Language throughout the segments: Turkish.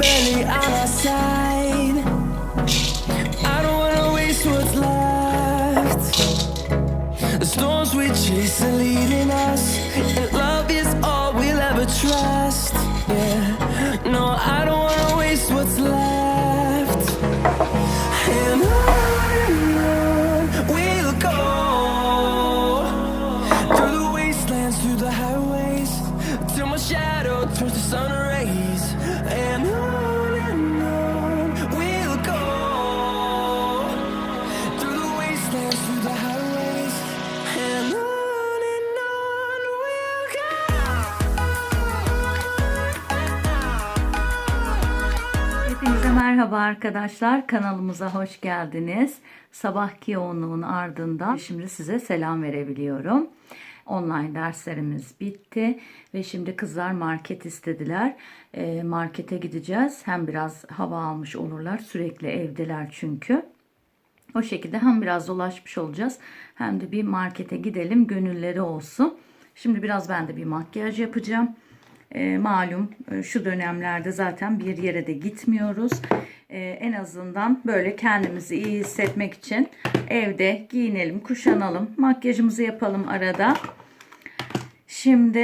barely on our side. I don't wanna waste what's left. The storms we chase are leading merhaba arkadaşlar. Kanalımıza hoş geldiniz. Sabahki yoğunluğun ardından şimdi size selam verebiliyorum. Online derslerimiz bitti ve şimdi kızlar market istediler. Ee, markete gideceğiz. Hem biraz hava almış olurlar. Sürekli evdeler çünkü. O şekilde hem biraz dolaşmış olacağız hem de bir markete gidelim gönülleri olsun. Şimdi biraz ben de bir makyaj yapacağım. E, malum e, şu dönemlerde zaten bir yere de gitmiyoruz. E, en azından böyle kendimizi iyi hissetmek için evde giyinelim, kuşanalım, makyajımızı yapalım arada. Şimdi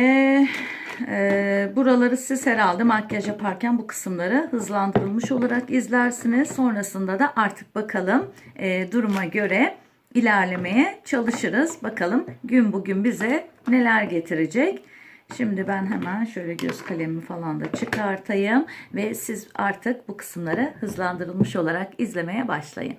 e, buraları siz herhalde makyaj yaparken bu kısımları hızlandırılmış olarak izlersiniz. Sonrasında da artık bakalım e, duruma göre ilerlemeye çalışırız. Bakalım gün bugün bize neler getirecek. Şimdi ben hemen şöyle göz kalemimi falan da çıkartayım ve siz artık bu kısımları hızlandırılmış olarak izlemeye başlayın.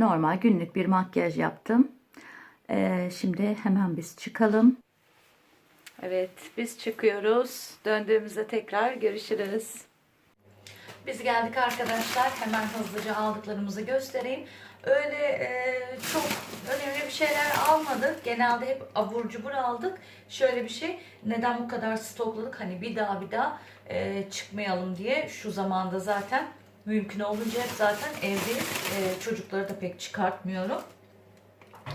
Normal günlük bir makyaj yaptım. Ee, şimdi hemen biz çıkalım. Evet biz çıkıyoruz. Döndüğümüzde tekrar görüşürüz. Biz geldik arkadaşlar. Hemen hızlıca aldıklarımızı göstereyim. Öyle e, çok önemli bir şeyler almadık. Genelde hep abur cubur aldık. Şöyle bir şey. Neden bu kadar stokladık? Hani bir daha bir daha e, çıkmayalım diye. Şu zamanda zaten mümkün olunca hep zaten evdeyiz. E, çocukları da pek çıkartmıyorum.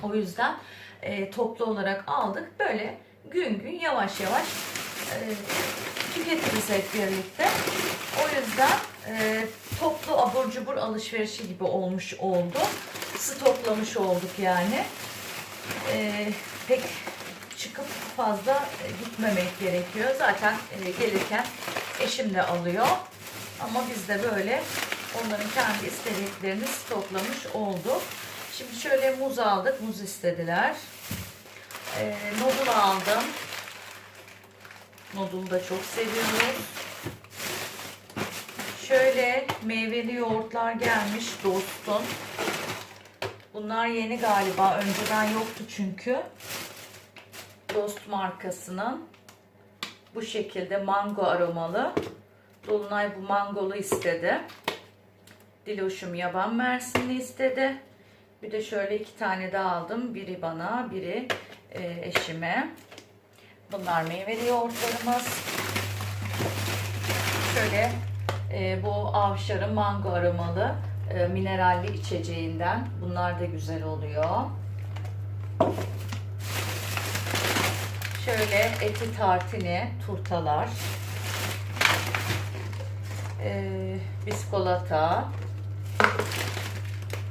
O yüzden e, toplu olarak aldık. Böyle gün gün yavaş yavaş e, tüketiriz hep birlikte. O yüzden e, toplu abur cubur alışverişi gibi olmuş oldu. Stoklamış olduk yani. E, pek çıkıp fazla gitmemek gerekiyor. Zaten e, gelirken eşim de alıyor. Ama biz de böyle onların kendi istediklerini stoklamış olduk. Şimdi şöyle muz aldık. Muz istediler. Ee, noodle aldım. Noodle'u da çok seviyoruz. Şöyle meyveli yoğurtlar gelmiş Dost'un. Bunlar yeni galiba. Önceden yoktu çünkü. Dost markasının. Bu şekilde mango aromalı. Dolunay bu mangolu istedi. Diloşum yaban mersinli istedi. Bir de şöyle iki tane daha aldım. Biri bana, biri e, eşime. Bunlar meyveli yoğurtlarımız. Şöyle e, bu avşarın mango aromalı e, mineralli içeceğinden. Bunlar da güzel oluyor. Şöyle eti tartini, turtalar. Ee, biskolata.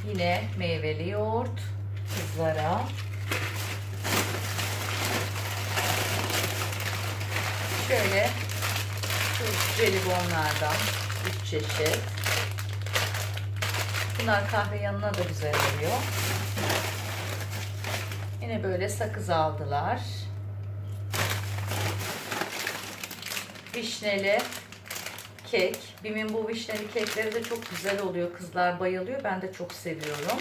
Yine meyveli yoğurt kızlara. Şöyle şu jelibonlardan 3 çeşit. Bunlar kahve yanına da güzel oluyor. Yine böyle sakız aldılar. Vişneli kek. Bim'in bu vişneli kekleri de çok güzel oluyor. Kızlar bayılıyor. Ben de çok seviyorum.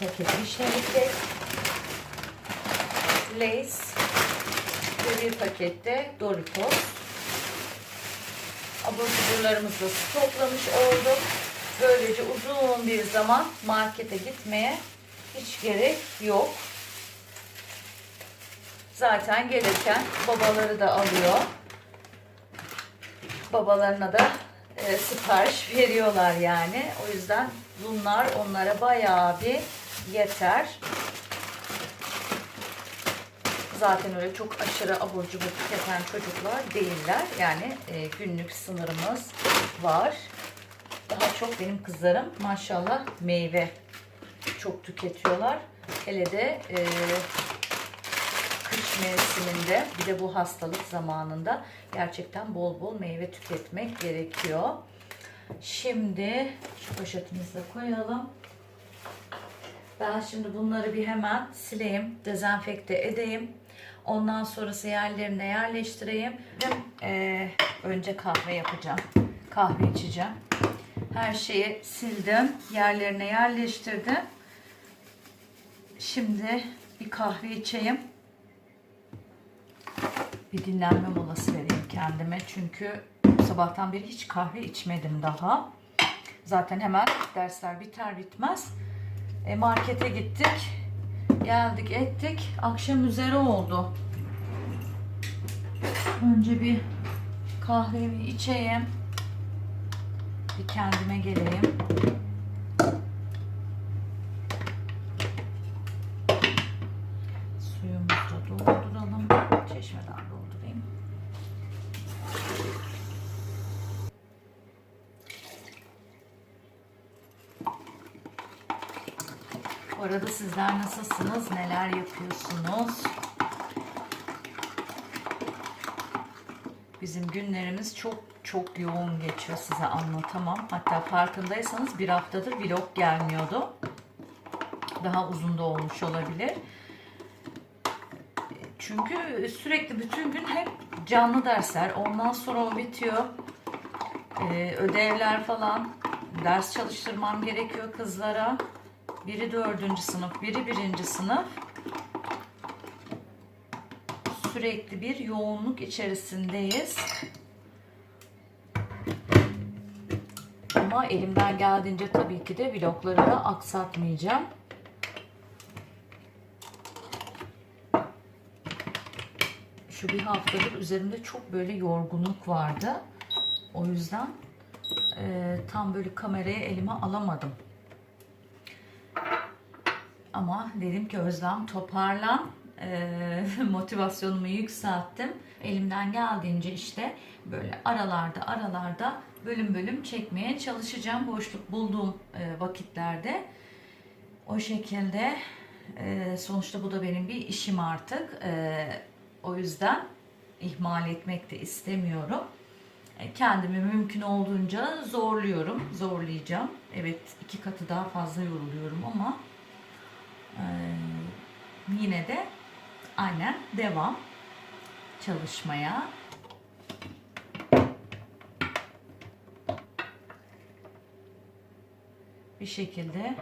Paket vişneli kek. Lay's ve bir pakette Doritos. Abur cuburlarımızı da stoklamış olduk. Böylece uzun bir zaman markete gitmeye hiç gerek yok. Zaten gelirken babaları da alıyor. Babalarına da e, sipariş veriyorlar yani. O yüzden bunlar onlara bayağı bir yeter. Zaten öyle çok aşırı abur cubur tüketen çocuklar değiller. Yani e, günlük sınırımız var. Daha çok benim kızlarım maşallah meyve çok tüketiyorlar. Hele de e, kış mevsiminde bir de bu hastalık zamanında gerçekten bol bol meyve tüketmek gerekiyor. Şimdi şu poşetimizi de koyalım. Ben şimdi bunları bir hemen sileyim, dezenfekte edeyim. Ondan sonrası yerlerine yerleştireyim. Ee, önce kahve yapacağım. Kahve içeceğim. Her şeyi sildim. Yerlerine yerleştirdim. Şimdi bir kahve içeyim. Bir dinlenme molası vereyim kendime. Çünkü sabahtan beri hiç kahve içmedim daha. Zaten hemen dersler biter bitmez e, markete gittik. Geldik ettik. Akşam üzeri oldu. Önce bir kahvemi içeyim. Bir kendime geleyim. Arada sizler nasılsınız? Neler yapıyorsunuz? Bizim günlerimiz çok çok yoğun geçiyor size anlatamam. Hatta farkındaysanız bir haftadır vlog gelmiyordu. Daha uzun da olmuş olabilir. Çünkü sürekli bütün gün hep canlı dersler. Ondan sonra o bitiyor. Ee, ödevler falan. Ders çalıştırmam gerekiyor kızlara. Biri dördüncü sınıf, biri birinci sınıf. Sürekli bir yoğunluk içerisindeyiz. Ama elimden geldiğince tabii ki de vlogları da aksatmayacağım. Şu bir haftadır üzerimde çok böyle yorgunluk vardı. O yüzden e, tam böyle kamerayı elime alamadım. Ama dedim ki Özlem toparlan. Ee, motivasyonumu yükselttim. Elimden geldiğince işte böyle aralarda aralarda bölüm bölüm çekmeye çalışacağım. Boşluk bulduğum e, vakitlerde. O şekilde e, sonuçta bu da benim bir işim artık. E, o yüzden ihmal etmek de istemiyorum. Kendimi mümkün olduğunca zorluyorum, zorlayacağım. Evet iki katı daha fazla yoruluyorum ama yine de aynen devam çalışmaya. Bir şekilde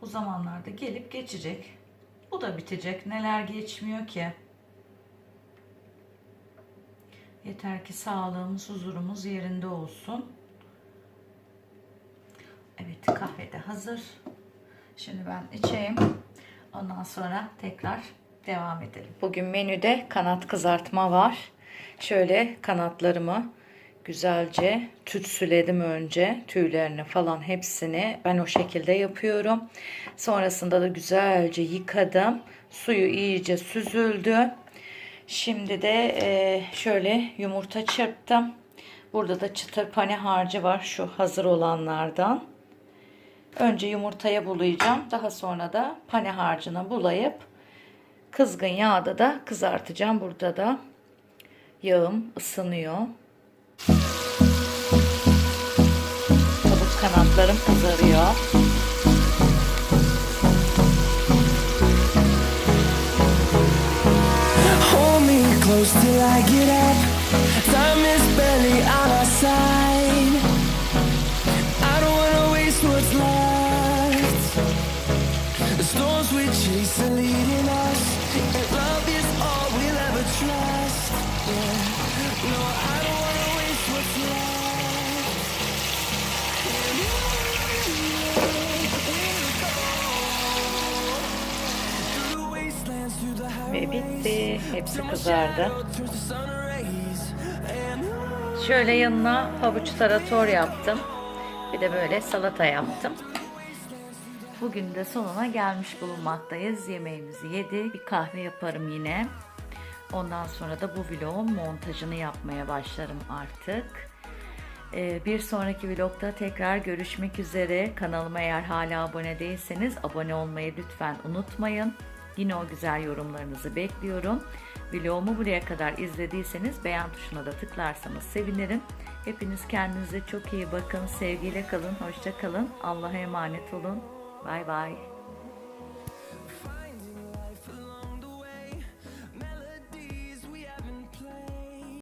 bu zamanlarda gelip geçecek. Bu da bitecek. Neler geçmiyor ki? Yeter ki sağlığımız, huzurumuz yerinde olsun. Evet kahve de hazır. Şimdi ben içeyim. Ondan sonra tekrar devam edelim. Bugün menüde kanat kızartma var. Şöyle kanatlarımı güzelce tütsüledim önce. Tüylerini falan hepsini ben o şekilde yapıyorum. Sonrasında da güzelce yıkadım. Suyu iyice süzüldü. Şimdi de e, şöyle yumurta çırptım. Burada da çıtır pane harcı var. Şu hazır olanlardan. Önce yumurtaya bulayacağım. Daha sonra da pane harcına bulayıp kızgın yağda da kızartacağım. Burada da yağım ısınıyor. Tabut kanatlarım kızarıyor. close till I get up. Time is barely on our side. Are leading us. And love is all we'll ever trust. Yeah. No, I don't wanna waste what's left. And through the wastelands, through the Ve bitti. Hepsi kızardı. Şöyle yanına havuç tarator yaptım. Bir de böyle salata yaptım. Bugün de sonuna gelmiş bulunmaktayız. Yemeğimizi yedi. Bir kahve yaparım yine. Ondan sonra da bu vlogun montajını yapmaya başlarım artık. Ee, bir sonraki vlogda tekrar görüşmek üzere. Kanalıma eğer hala abone değilseniz abone olmayı lütfen unutmayın. Yine o güzel yorumlarınızı bekliyorum. Vlogumu buraya kadar izlediyseniz beğen tuşuna da tıklarsanız sevinirim. Hepiniz kendinize çok iyi bakın. Sevgiyle kalın, hoşça kalın. Allah'a emanet olun. 拜拜。